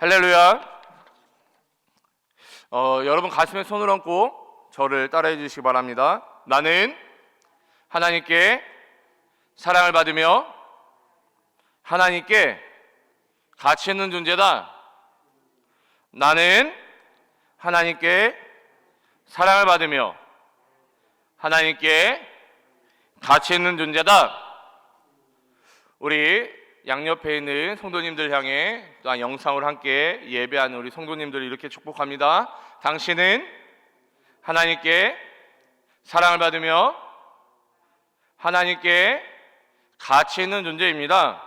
할렐루야. 어, 여러분 가슴에 손을 얹고 저를 따라해 주시기 바랍니다. 나는 하나님께 사랑을 받으며 하나님께 가치 있는 존재다. 나는 하나님께 사랑을 받으며 하나님께 가치 있는 존재다. 우리 양옆에 있는 성도님들 향해 또한 영상을 함께 예배하는 우리 성도님들을 이렇게 축복합니다. 당신은 하나님께 사랑을 받으며 하나님께 가치 있는 존재입니다.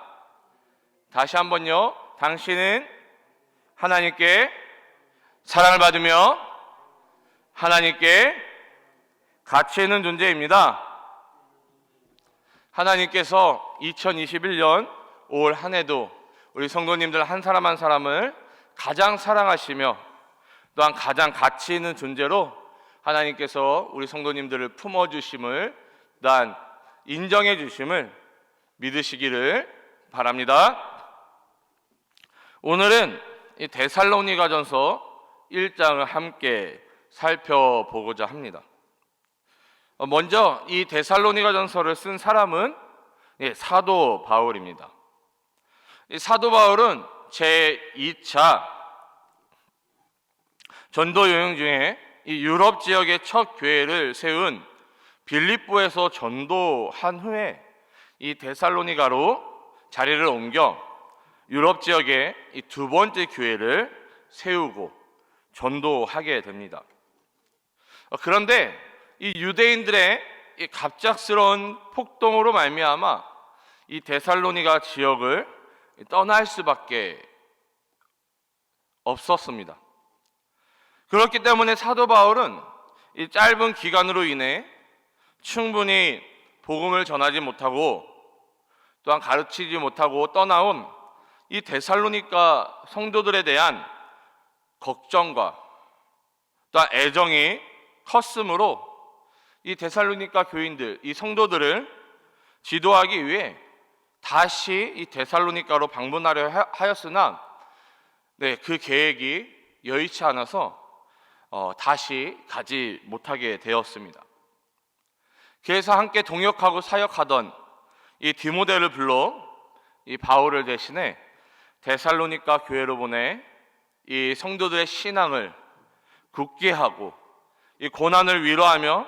다시 한번요. 당신은 하나님께 사랑을 받으며 하나님께 가치 있는 존재입니다. 하나님께서 2021년 올 한 해도 우리 성도님들 한 사람 한 사람을 가장 사랑하시며 또한 가장 가치 있는 존재로 하나님께서 우리 성도님들을 품어 주심을 또한 인정해 주심을 믿으시기를 바랍니다. 오늘은 이 데살로니가전서 1장을 함께 살펴보고자 합니다. 어, 먼저 이 데살로니가전서를 쓴 사람은 예, 사도 바울입니다. 이 사도 바울은 제 2차 전도 여행 중에 이 유럽 지역의 첫 교회를 세운 빌립보에서 전도한 후에 이 데살로니가로 자리를 옮겨 유럽 지역의 이두 번째 교회를 세우고 전도하게 됩니다. 어, 그런데 이 유대인들의 이 갑작스러운 폭동으로 말미암아 이 데살로니가 지역을 떠날 수밖에 없었습니다. 그렇기 때문에 사도 바울은 이 짧은 기간으로 인해 충분히 복음을 전하지 못하고 또한 가르치지 못하고 떠나온 이 데살로니가 성도들에 대한 걱정과 또한 애정이 컸으므로 이 데살로니가 교인들, 이 성도들을 지도하기 위해 다시 이 데살로니가로 방문하려 하- 하였으나 네, 그 계획이 여의치 않아서 어, 다시 가지 못하게 되었습니다. 그래서 함께 동역하고 사역하던 이 디모데를 불러 이 바울을 대신해 데살로니가 교회로 보내 이 성도들의 신앙을 굳게 하고 이 고난을 위로하며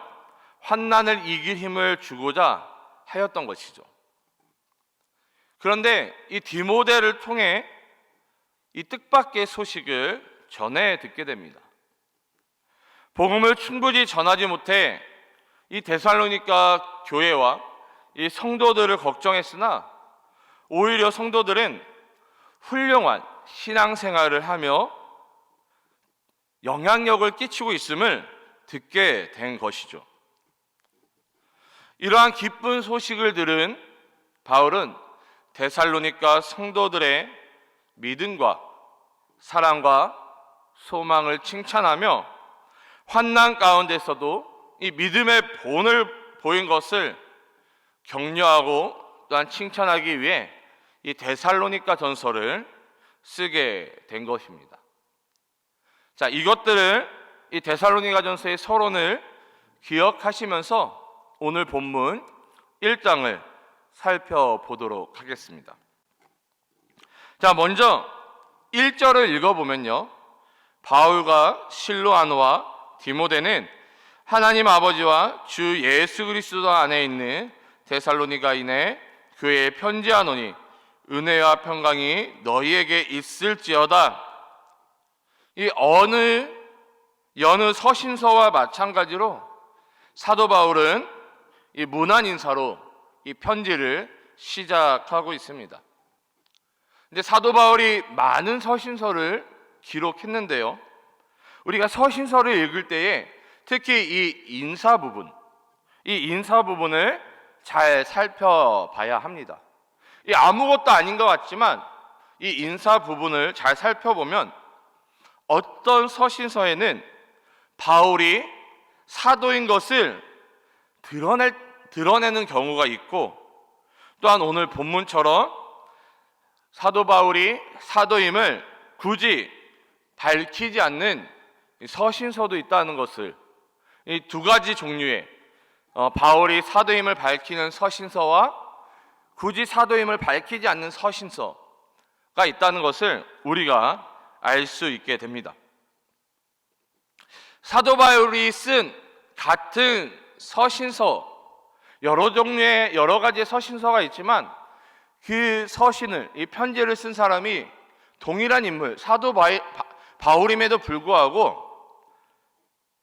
환난을 이길 힘을 주고자 하였던 것이죠. 그런데 이 디모데를 통해 이 뜻밖의 소식을 전해 듣게 됩니다. 복음을 충분히 전하지 못해 이 데살로니가 교회와 이 성도들을 걱정했으나 오히려 성도들은 훌륭한 신앙생활을 하며 영향력을 끼치고 있음을 듣게 된 것이죠. 이러한 기쁜 소식을 들은 바울은 데살로니가 성도들의 믿음과 사랑과 소망을 칭찬하며 환난 가운데서도 이 믿음의 본을 보인 것을 격려하고 또한 칭찬하기 위해 이 데살로니가 전서를 쓰게 된 것입니다. 자, 이것들을 이 데살로니가 전서의 서론을 기억하시면서 오늘 본문 1장을 살펴보도록 하겠습니다. 자, 먼저 1절을 읽어보면요. 바울과 실로아노와 디모데는 하나님 아버지와 주 예수 그리스도 안에 있는 데살로니가인의 교회에 편지하노니 은혜와 평강이 너희에게 있을지어다. 이 어느 여느 서신서와 마찬가지로 사도 바울은 이 문안 인사로 이 편지를 시작하고 있습니다. 근데 사도 바울이 많은 서신서를 기록했는데요. 우리가 서신서를 읽을 때에 특히 이 인사 부분, 이 인사 부분을 잘 살펴봐야 합니다. 이 아무것도 아닌 것 같지만 이 인사 부분을 잘 살펴보면 어떤 서신서에는 바울이 사도인 것을 드러낼, 드러내는 경우가 있고 또한 오늘 본문처럼 사도 바울이 사도임을 굳이 밝히지 않는 이 서신서도 있다는 것을 이 두 가지 종류의 어, 바울이 사도임을 밝히는 서신서와 굳이 사도임을 밝히지 않는 서신서가 있다는 것을 우리가 알 수 있게 됩니다. 사도 바울이 쓴 같은 서신서 여러 종류의 여러 가지의 서신서가 있지만 그 서신을 이 편지를 쓴 사람이 동일한 인물 사도 바이- 바- 바울임에도 불구하고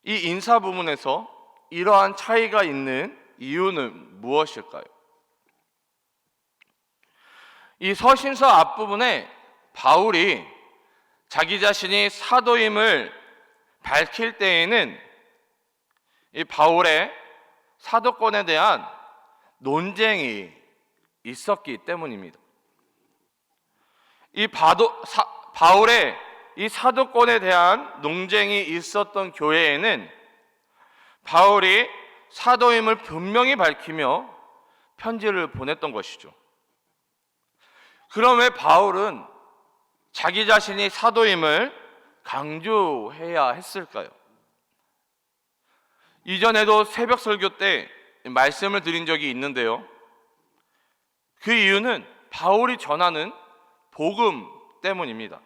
이 인사 부분에서 이러한 차이가 있는 이유는 무엇일까요? 이 서신서 앞부분에 바울이 자기 자신이 사도임을 밝힐 때에는 이 바울의 사도권에 대한 논쟁이 있었기 때문입니다. 이 바도, 사, 바울의 이 사도권에 대한 논쟁이 있었던 교회에는 바울이 사도임을 분명히 밝히며 편지를 보냈던 것이죠. 그럼 왜 바울은 자기 자신이 사도임을 강조해야 했을까요? 이전에도 새벽 설교 때 말씀을 드린 적이 있는데요. 그 이유는 바울이 전하는 복음 때문입니다.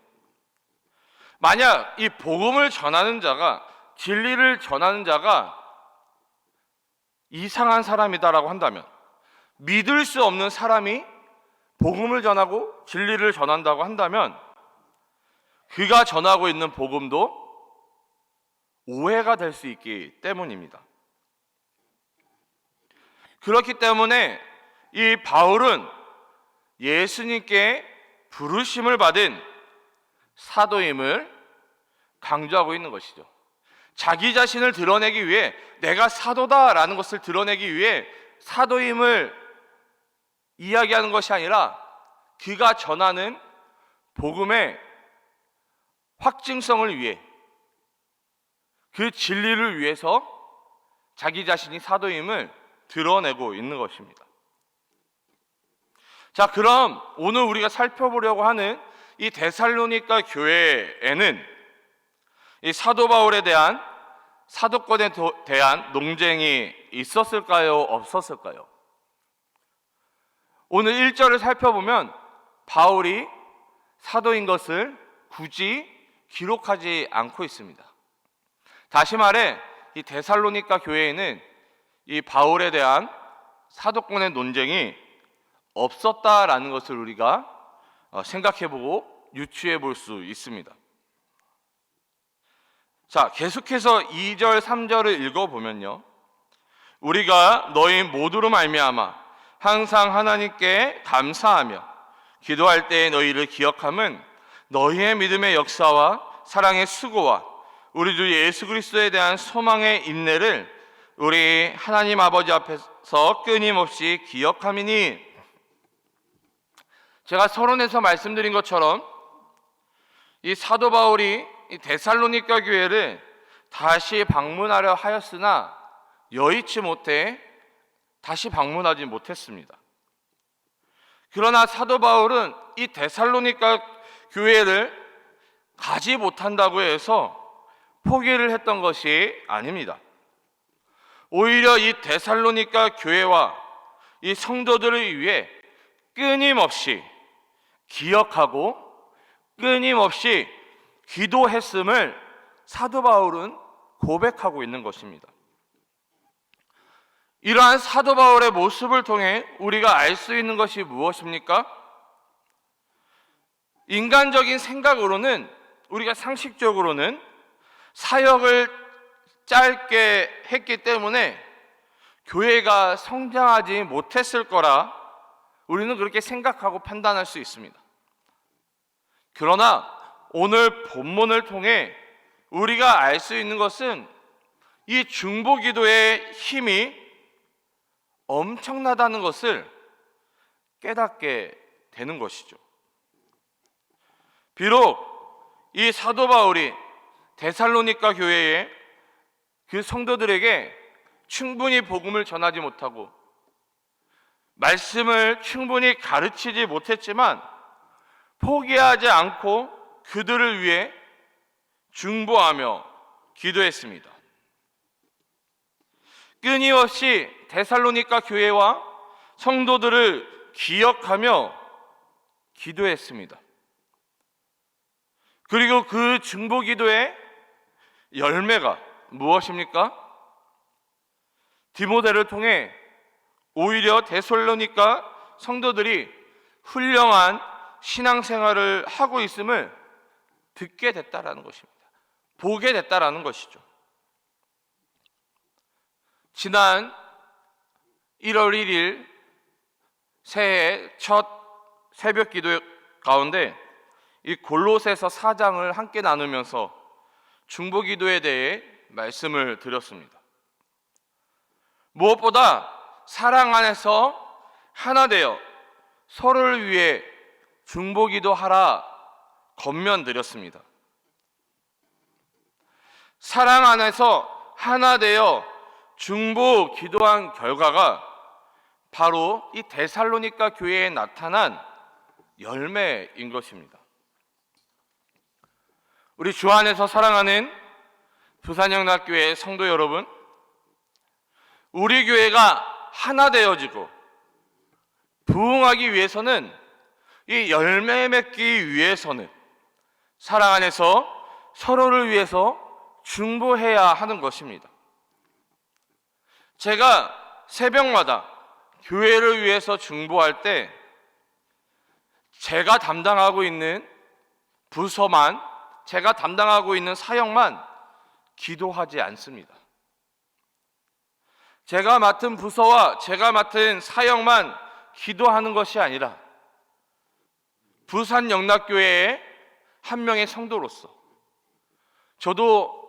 만약 이 복음을 전하는 자가 진리를 전하는 자가 이상한 사람이다라고 한다면 믿을 수 없는 사람이 복음을 전하고 진리를 전한다고 한다면 그가 전하고 있는 복음도 오해가 될 수 있기 때문입니다. 그렇기 때문에 이 바울은 예수님께 부르심을 받은 사도임을 강조하고 있는 것이죠. 자기 자신을 드러내기 위해 내가 사도다라는 것을 드러내기 위해 사도임을 이야기하는 것이 아니라 그가 전하는 복음의 확증성을 위해 그 진리를 위해서 자기 자신이 사도임을 드러내고 있는 것입니다. 자, 그럼 오늘 우리가 살펴보려고 하는 이 데살로니가 교회에는 이 사도 바울에 대한 사도권에 도- 대한 논쟁이 있었을까요? 없었을까요? 오늘 1절을 살펴보면 바울이 사도인 것을 굳이 기록하지 않고 있습니다. 다시 말해 이 데살로니가 교회에는 이 바울에 대한 사도권의 논쟁이 없었다라는 것을 우리가 어, 생각해보고 유추해 볼 수 있습니다. 자, 계속해서 2절, 3절을 읽어보면요. 우리가 너희 모두로 말미암아 항상 하나님께 감사하며 기도할 때에 너희를 기억함은 너희의 믿음의 역사와 사랑의 수고와 우리 주 예수 그리스도에 대한 소망의 인내를 우리 하나님 아버지 앞에서 끊임없이 기억함이니 제가 서론에서 말씀드린 것처럼 이 사도 바울이 이 데살로니가 교회를 다시 방문하려 하였으나 여의치 못해 다시 방문하지 못했습니다. 그러나 사도 바울은 이 데살로니가 교회를 가지 못한다고 해서 포기를 했던 것이 아닙니다. 오히려 이 데살로니가 교회와 이 성도들을 위해 끊임없이 기억하고 끊임없이 기도했음을 사도 바울은 고백하고 있는 것입니다. 이러한 사도 바울의 모습을 통해 우리가 알 수 있는 것이 무엇입니까? 인간적인 생각으로는 우리가 상식적으로는 사역을 짧게 했기 때문에 교회가 성장하지 못했을 거라 우리는 그렇게 생각하고 판단할 수 있습니다. 그러나 오늘 본문을 통해 우리가 알 수 있는 것은 이 중보 기도의 힘이 엄청나다는 것을 깨닫게 되는 것이죠. 비록 이 사도 바울이 데살로니가 교회의 그 성도들에게 충분히 복음을 전하지 못하고 말씀을 충분히 가르치지 못했지만 포기하지 않고 그들을 위해 중보하며 기도했습니다. 끊임없이 데살로니가 교회와 성도들을 기억하며 기도했습니다. 그리고 그 중보 기도의 열매가 무엇입니까? 디모데를 통해 오히려 데살로니가 성도들이 훌륭한 신앙생활을 하고 있음을 듣게 됐다라는 것입니다. 보게 됐다라는 것이죠. 지난 1월 1일 새해 첫 새벽 기도 가운데 이 골로새서 4장을 함께 나누면서 중보 기도에 대해 말씀을 드렸습니다. 무엇보다 사랑 안에서 하나 되어 서로를 위해 중보 기도하라 겉면 드렸습니다. 사랑 안에서 하나 되어 중보 기도한 결과가 바로 이 데살로니가 교회에 나타난 열매인 것입니다. 우리 주 안에서 사랑하는 부산영락교회 성도 여러분, 우리 교회가 하나 되어지고 부흥하기 위해서는 이 열매 맺기 위해서는 사랑 안에서 서로를 위해서 중보해야 하는 것입니다. 제가 새벽마다 교회를 위해서 중보할 때 제가 담당하고 있는 부서만 제가 담당하고 있는 사역만 기도하지 않습니다. 제가 맡은 부서와 제가 맡은 사역만 기도하는 것이 아니라 부산 영락교회의 한 명의 성도로서 저도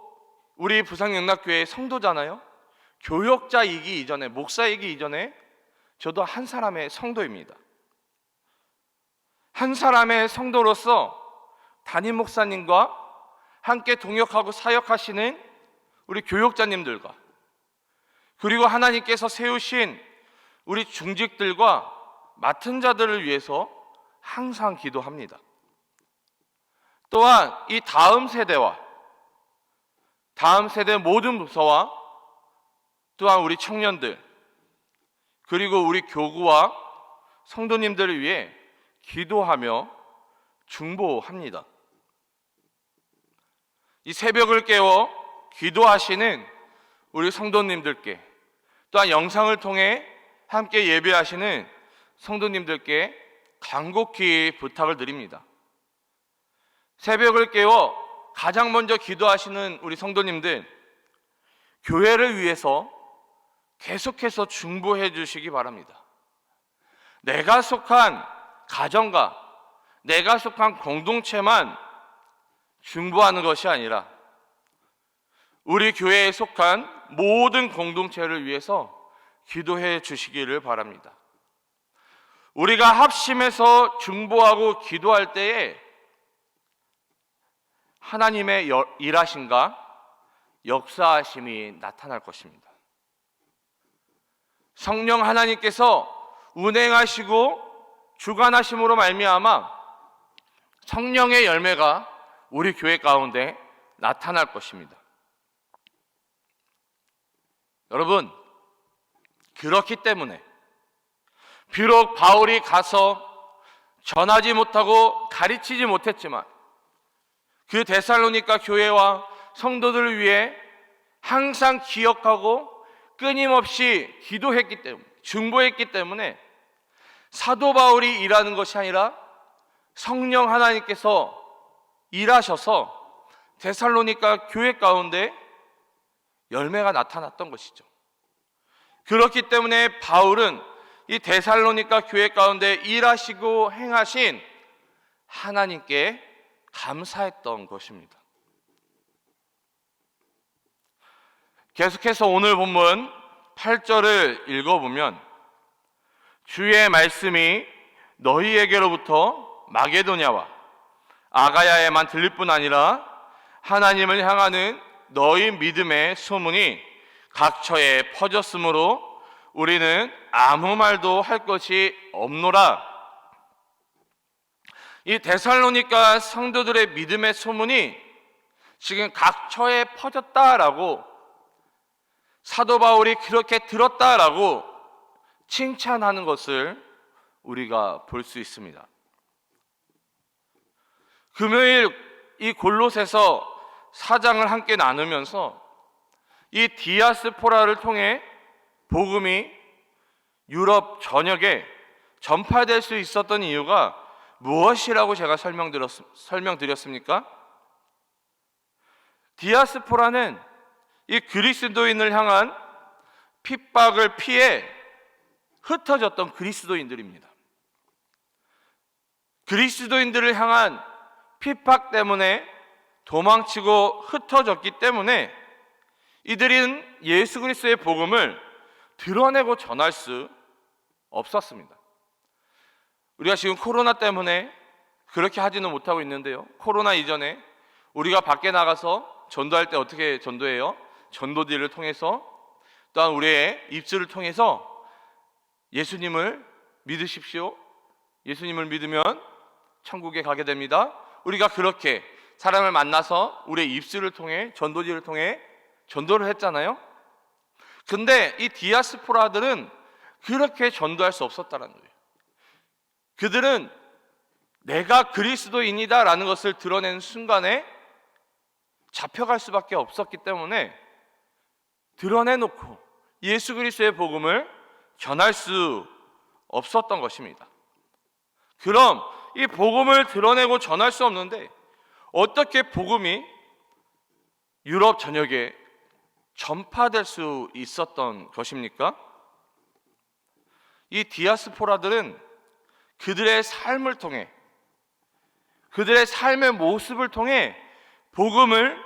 우리 부산 영락교회의 성도잖아요. 교역자이기 이전에 목사이기 이전에 저도 한 사람의 성도입니다. 한 사람의 성도로서 담임 목사님과 함께 동역하고 사역하시는 우리 교역자님들과 그리고 하나님께서 세우신 우리 중직들과 맡은 자들을 위해서 항상 기도합니다. 또한 이 다음 세대와 다음 세대 모든 부서와 또한 우리 청년들 그리고 우리 교구와 성도님들을 위해 기도하며 중보합니다. 이 새벽을 깨워 기도하시는 우리 성도님들께 또한 영상을 통해 함께 예배하시는 성도님들께 간곡히 부탁을 드립니다. 새벽을 깨워 가장 먼저 기도하시는 우리 성도님들 교회를 위해서 계속해서 중보해 주시기 바랍니다. 내가 속한 가정과 내가 속한 공동체만 중보하는 것이 아니라 우리 교회에 속한 모든 공동체를 위해서 기도해 주시기를 바랍니다. 우리가 합심해서 중보하고 기도할 때에 하나님의 여- 일하심과 역사하심이 나타날 것입니다. 성령 하나님께서 운행하시고 주관하심으로 말미암아 성령의 열매가 우리 교회 가운데 나타날 것입니다. 여러분, 그렇기 때문에 비록 바울이 가서 전하지 못하고 가르치지 못했지만 그 데살로니가 교회와 성도들을 위해 항상 기억하고 끊임없이 기도했기 때문에 중보했기 때문에 사도 바울이 일하는 것이 아니라 성령 하나님께서 일하셔서 데살로니가 교회 가운데 열매가 나타났던 것이죠. 그렇기 때문에 바울은 이 데살로니가 교회 가운데 일하시고 행하신 하나님께 감사했던 것입니다. 계속해서 오늘 본문 8절을 읽어보면 주의 말씀이 너희에게로부터 마게도냐와 아가야에만 들릴 뿐 아니라 하나님을 향하는 너희 믿음의 소문이 각처에 퍼졌으므로 우리는 아무 말도 할 것이 없노라. 이 데살로니가 성도들의 믿음의 소문이 지금 각처에 퍼졌다라고 사도 바울이 그렇게 들었다라고 칭찬하는 것을 우리가 볼 수 있습니다. 금요일 이 골롯에서 사장을 함께 나누면서 이 디아스포라를 통해 복음이 유럽 전역에 전파될 수 있었던 이유가 무엇이라고 제가 설명드렸, 설명드렸습니까? 디아스포라는 이 그리스도인을 향한 핍박을 피해 흩어졌던 그리스도인들입니다. 그리스도인들을 향한 핍박 때문에 도망치고 흩어졌기 때문에 이들은 예수 그리스도의 복음을 드러내고 전할 수 없었습니다. 우리가 지금 코로나 때문에 그렇게 하지는 못하고 있는데요. 코로나 이전에 우리가 밖에 나가서 전도할 때 어떻게 전도해요? 전도지를 통해서 또한 우리의 입술을 통해서 예수님을 믿으십시오. 예수님을 믿으면 천국에 가게 됩니다. 우리가 그렇게 사람을 만나서 우리의 입술을 통해 전도지를 통해 전도를 했잖아요. 근데 이 디아스포라들은 그렇게 전도할 수 없었다는 거예요. 그들은 내가 그리스도인이다라는 것을 드러낸 순간에 잡혀갈 수밖에 없었기 때문에 드러내놓고 예수 그리스도의 복음을 전할 수 없었던 것입니다. 그럼 이 복음을 드러내고 전할 수 없는데 어떻게 복음이 유럽 전역에 전파될 수 있었던 것입니까? 이 디아스포라들은 그들의 삶을 통해 그들의 삶의 모습을 통해 복음을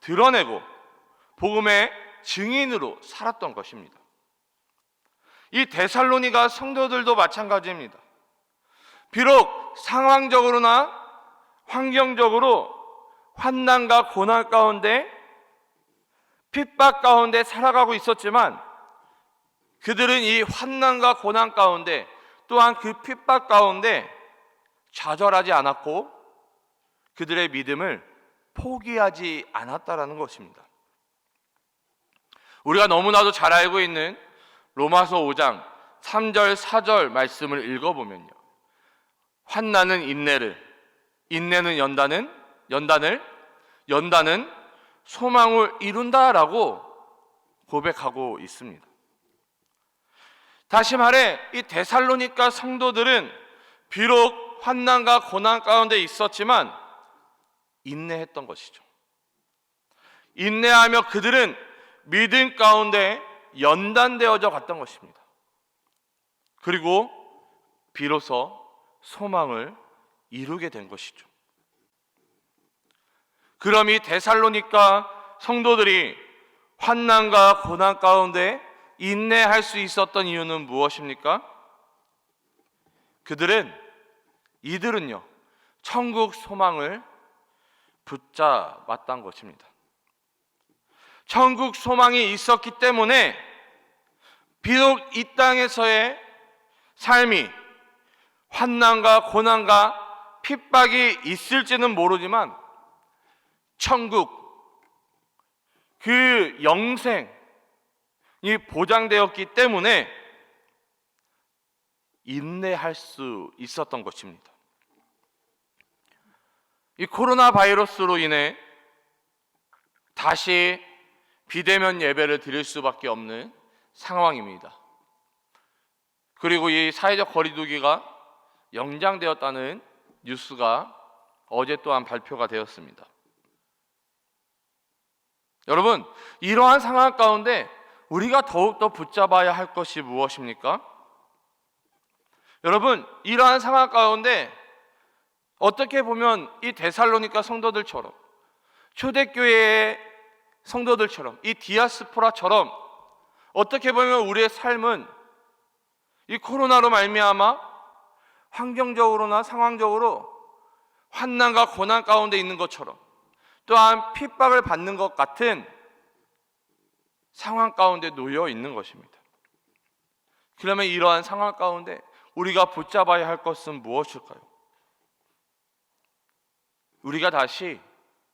드러내고 복음의 증인으로 살았던 것입니다. 이 데살로니가 성도들도 마찬가지입니다. 비록 상황적으로나 환경적으로 환난과 고난 가운데 핍박 가운데 살아가고 있었지만 그들은 이 환난과 고난 가운데 또한 그 핍박 가운데 좌절하지 않았고 그들의 믿음을 포기하지 않았다라는 것입니다. 우리가 너무나도 잘 알고 있는 로마서 5장 3절 4절 말씀을 읽어보면요. 환나는 인내를 인내는 연단은 연단을 연단은 소망을 이룬다라고 고백하고 있습니다. 다시 말해 이 데살로니가 성도들은 비록 환난과 고난 가운데 있었지만 인내했던 것이죠. 인내하며 그들은 믿음 가운데 연단되어져 갔던 것입니다. 그리고 비로소 소망을 이루게 된 것이죠. 그럼 이 데살로니가 성도들이 환난과 고난 가운데 인내할 수 있었던 이유는 무엇입니까? 그들은 이들은요 천국 소망을 붙잡았던 것입니다. 천국 소망이 있었기 때문에 비록 이 땅에서의 삶이 환난과 고난과 핍박이 있을지는 모르지만 천국 그 영생이 보장되었기 때문에 인내할 수 있었던 것입니다. 이 코로나 바이러스로 인해 다시 비대면 예배를 드릴 수밖에 없는 상황입니다. 그리고 이 사회적 거리두기가 연장되었다는 뉴스가 어제 또한 발표가 되었습니다. 여러분, 이러한 상황 가운데 우리가 더욱더 붙잡아야 할 것이 무엇입니까? 여러분, 이러한 상황 가운데 어떻게 보면 이 데살로니가 성도들처럼 초대교회의 성도들처럼 이 디아스포라처럼 어떻게 보면 우리의 삶은 이 코로나로 말미암아 환경적으로나 상황적으로 환난과 고난 가운데 있는 것처럼 또한 핍박을 받는 것 같은 상황 가운데 놓여 있는 것입니다. 그러면 이러한 상황 가운데 우리가 붙잡아야 할 것은 무엇일까요? 우리가 다시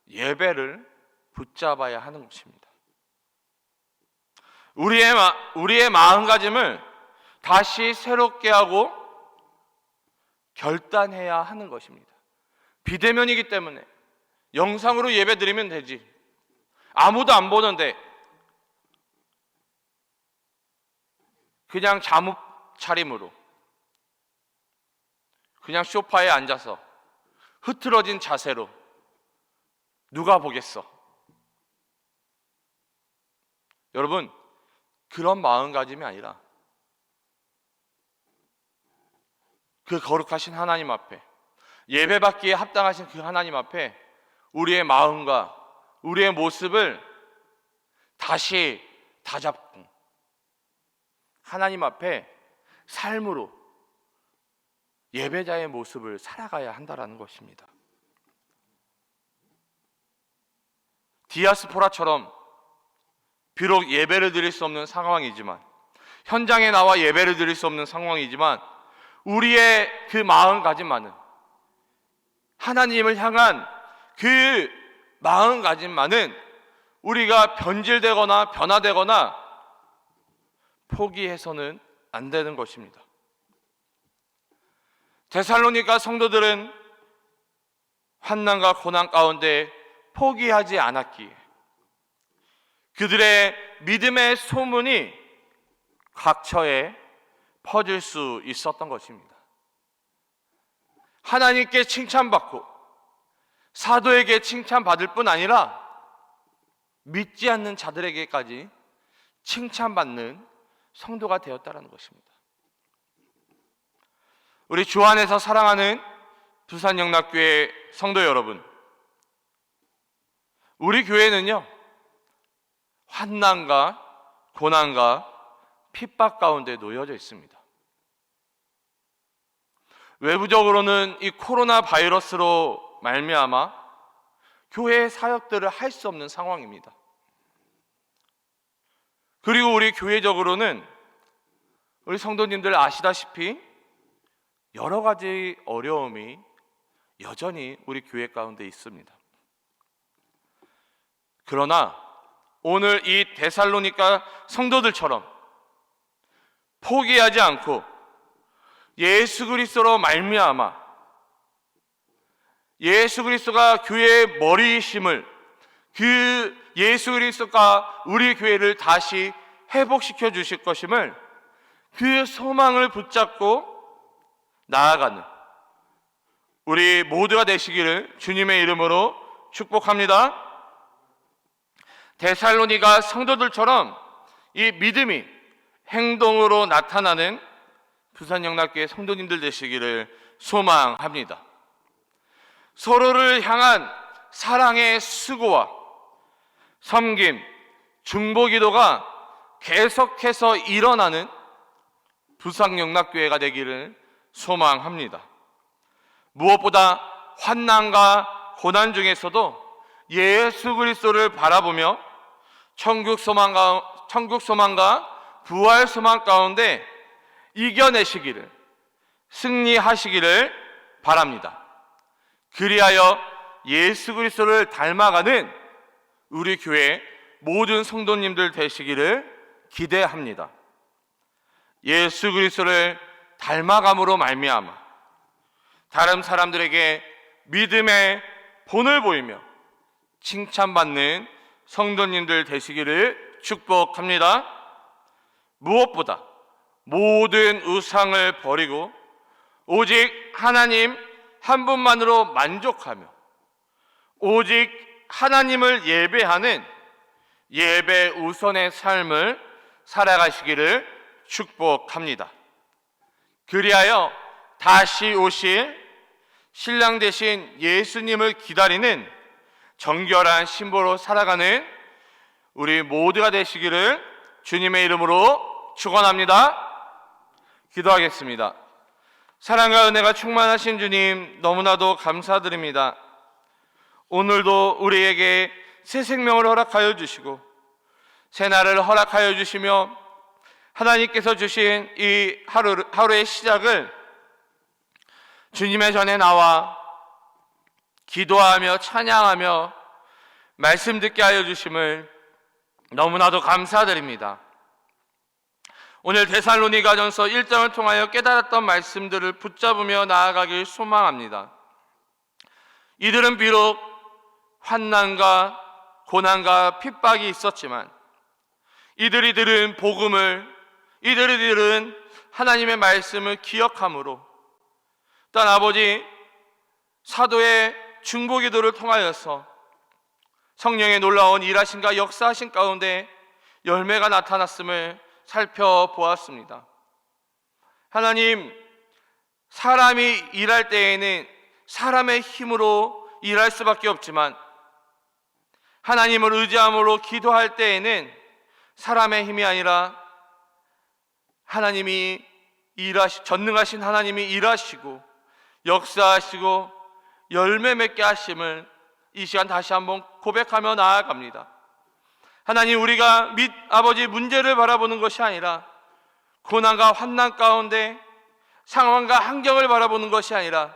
예배를 붙잡아야 하는 것입니다. 우리의 마, 우리의 마음가짐을 다시 새롭게 하고 결단해야 하는 것입니다. 비대면이기 때문에 영상으로 예배 드리면 되지. 아무도 안 보는데 그냥 잠옷 차림으로 그냥 소파에 앉아서 흐트러진 자세로 누가 보겠어? 여러분 그런 마음가짐이 아니라 그 거룩하신 하나님 앞에 예배받기에 합당하신 그 하나님 앞에 우리의 마음과 우리의 모습을 다시 다잡고 하나님 앞에 삶으로 예배자의 모습을 살아가야 한다라는 것입니다. 디아스포라처럼 비록 예배를 드릴 수 없는 상황이지만 현장에 나와 예배를 드릴 수 없는 상황이지만 우리의 그 마음가짐만은 하나님을 향한 그 마음가짐만은 우리가 변질되거나 변화되거나 포기해서는 안 되는 것입니다. 데살로니가 성도들은 환난과 고난 가운데 포기하지 않았기에 그들의 믿음의 소문이 각처에 퍼질 수 있었던 것입니다. 하나님께 칭찬받고 사도에게 칭찬받을 뿐 아니라 믿지 않는 자들에게까지 칭찬받는 성도가 되었다라는 것입니다. 우리 주 안에서 사랑하는 부산 영락교회 성도 여러분, 우리 교회는요 환난과 고난과 핍박 가운데 놓여져 있습니다. 외부적으로는 이 코로나 바이러스로 말미암아 교회의 사역들을 할 수 없는 상황입니다. 그리고 우리 교회적으로는 우리 성도님들 아시다시피 여러 가지 어려움이 여전히 우리 교회 가운데 있습니다. 그러나 오늘 이 데살로니가 성도들처럼 포기하지 않고 예수 그리스도로 말미암아 예수 그리스도가 교회의 머리이심을 그 예수 그리스도가 우리 교회를 다시 회복시켜 주실 것임을 그 소망을 붙잡고 나아가는 우리 모두가 되시기를 주님의 이름으로 축복합니다. 데살로니가 성도들처럼 이 믿음이 행동으로 나타나는 부산 영락교회 성도님들 되시기를 소망합니다. 서로를 향한 사랑의 수고와 섬김, 중보 기도가 계속해서 일어나는 부산영락교회가 되기를 소망합니다. 무엇보다 환난과 고난 중에서도 예수 그리스도를 바라보며 천국 소망과 천국 소망과 부활 소망 가운데 이겨내시기를 승리하시기를 바랍니다. 그리하여 예수 그리스도를 닮아가는 우리 교회 모든 성도님들 되시기를 기대합니다. 예수 그리스도를 닮아감으로 말미암아 다른 사람들에게 믿음의 본을 보이며 칭찬받는 성도님들 되시기를 축복합니다. 무엇보다 모든 우상을 버리고 오직 하나님 한 분만으로 만족하며 오직 하나님을 예배하는 예배 우선의 삶을 살아가시기를 축복합니다. 그리하여 다시 오실 신랑 대신 예수님을 기다리는 정결한 신부로 살아가는 우리 모두가 되시기를 주님의 이름으로 축원합니다. 기도하겠습니다. 사랑과 은혜가 충만하신 주님 너무나도 감사드립니다. 오늘도 우리에게 새 생명을 허락하여 주시고 새 날을 허락하여 주시며 하나님께서 주신 이 하루, 하루의 시작을 주님의 전에 나와 기도하며 찬양하며 말씀 듣게 하여 주심을 너무나도 감사드립니다. 오늘 데살로니가전서 1장을 통하여 깨달았던 말씀들을 붙잡으며 나아가길 소망합니다. 이들은 비록 환난과 고난과 핍박이 있었지만 이들이 들은 복음을 이들이 들은 하나님의 말씀을 기억함으로 또한 아버지 사도의 중보 기도를 통하여서 성령의 놀라운 일하심과 역사하신 가운데 열매가 나타났음을 살펴보았습니다. 하나님, 사람이 일할 때에는 사람의 힘으로 일할 수밖에 없지만 하나님을 의지함으로 기도할 때에는 사람의 힘이 아니라 하나님이 일하시 전능하신 하나님이 일하시고 역사하시고 열매 맺게 하심을 이 시간 다시 한번 고백하며 나아갑니다. 하나님 우리가 밑 아버지 문제를 바라보는 것이 아니라 고난과 환난 가운데 상황과 환경을 바라보는 것이 아니라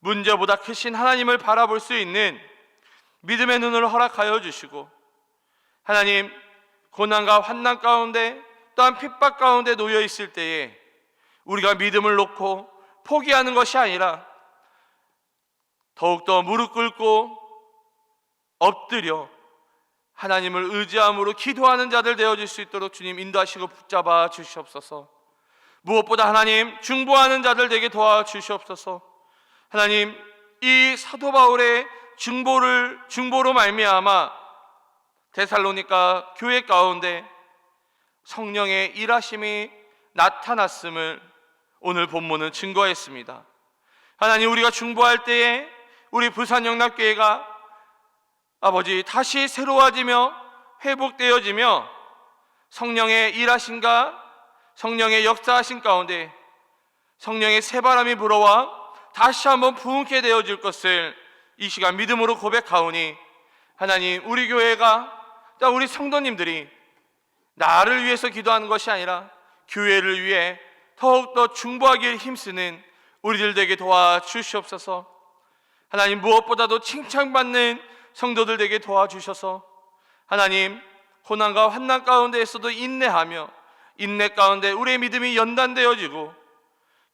문제보다 크신 하나님을 바라볼 수 있는 믿음의 눈을 허락하여 주시고 하나님 고난과 환난 가운데 또한 핍박 가운데 놓여 있을 때에 우리가 믿음을 놓고 포기하는 것이 아니라 더욱더 무릎 꿇고 엎드려 하나님을 의지함으로 기도하는 자들 되어질 수 있도록 주님 인도하시고 붙잡아 주시옵소서. 무엇보다 하나님 중보하는 자들 되게 도와 주시옵소서. 하나님 이 사도 바울의 중보를 중보로 말미암아 데살로니가 교회 가운데 성령의 일하심이 나타났음을 오늘 본문은 증거했습니다. 하나님 우리가 중보할 때에 우리 부산 영락교회가 아버지 다시 새로워지며 회복되어지며 성령의 일하신가 성령의 역사하신 가운데 성령의 새바람이 불어와 다시 한번 부흥케 되어질 것을 이 시간 믿음으로 고백하오니 하나님 우리 교회가 또 우리 성도님들이 나를 위해서 기도하는 것이 아니라 교회를 위해 더욱더 중보하기를 힘쓰는 우리들 되게 도와주시옵소서. 하나님 무엇보다도 칭찬받는 성도들 되게 도와주셔서 하나님 고난과 환난 가운데에서도 인내하며 인내 가운데 우리의 믿음이 연단되어지고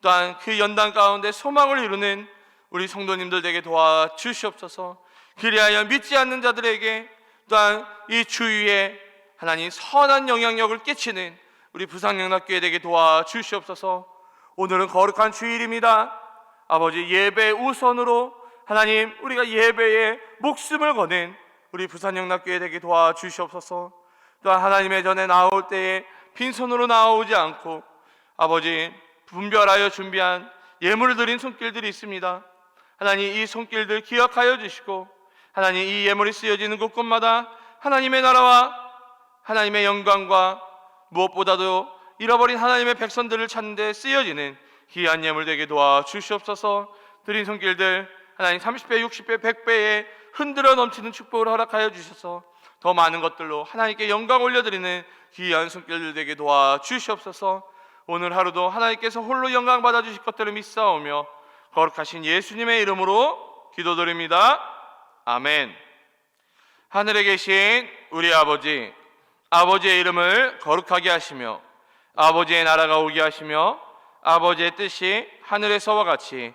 또한 그 연단 가운데 소망을 이루는 우리 성도님들 되게 도와주시옵소서. 그리하여 믿지 않는 자들에게 또한 이 주위에 하나님 선한 영향력을 끼치는 우리 부산영락교회 되게 도와주시옵소서. 오늘은 거룩한 주일입니다. 아버지 예배 우선으로 하나님 우리가 예배에 목숨을 거는 우리 부산영락교회 되게 도와주시옵소서. 또한 하나님의 전에 나올 때에 빈손으로 나오지 않고 아버지 분별하여 준비한 예물을 드린 손길들이 있습니다. 하나님 이 손길들 기억하여 주시고 하나님 이 예물이 쓰여지는 곳곳마다 하나님의 나라와 하나님의 영광과 무엇보다도 잃어버린 하나님의 백성들을 찾는 데 쓰여지는 귀한 예물 되게 도와 주시옵소서. 드린 손길들 하나님 30배, 60배, 100배에 흔들어 넘치는 축복을 허락하여 주셔서 더 많은 것들로 하나님께 영광 올려드리는 귀한 손길들 되게 도와 주시옵소서 오늘 하루도 하나님께서 홀로 영광 받아 주실 것들을 믿사오며 거룩하신 예수님의 이름으로 기도드립니다. 아멘. 하늘에 계신 우리 아버지, 아버지의 이름을 거룩하게 하시며 아버지의 나라가 오게 하시며 아버지의 뜻이 하늘에서와 같이